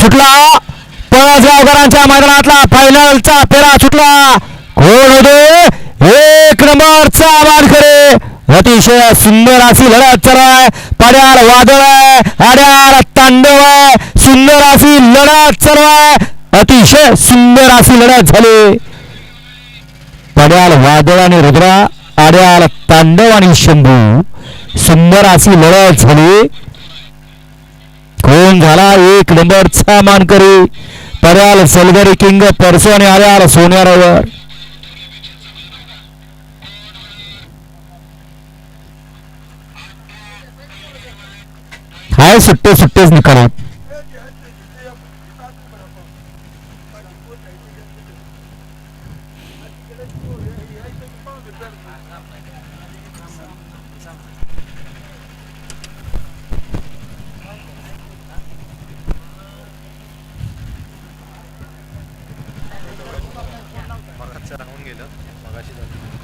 सुटला पळसगावकरांच्या मैदानातला फायनलचा फेरा सुटला कोण होते? एक नंबरचा मानकरी. अतिशय सुंदर अशी लढत चालाय पड्यार वादळ आहे. आड्याल तांडव आहे. सुंदर अशी लढत चालवाय अतिशय सुंदर अशी लढत झाली. पड्याल वादळ आणि रुद्रा आड्याल तांडव आणि शंभू. सुंदर अशी लढत झाली. कोण झाला? एक नंबरचा मानकरी पर्याल सलगरी किंग परसो आणि आल्याल सोन्यारावर हाय सुट्टे सुट्टेच निकालात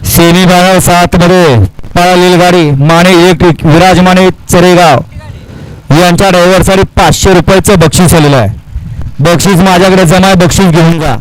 सेमी फायनल सात मध्ये पळालेली गाडी माने एक विराज माने चरेगाव. यांच्या ड्रायव्हरसाठी पाचशे रुपयाचं बक्षीस आलेलं आहे. बक्षीस माझ्याकडे जमा बक्षीस घेऊन जा.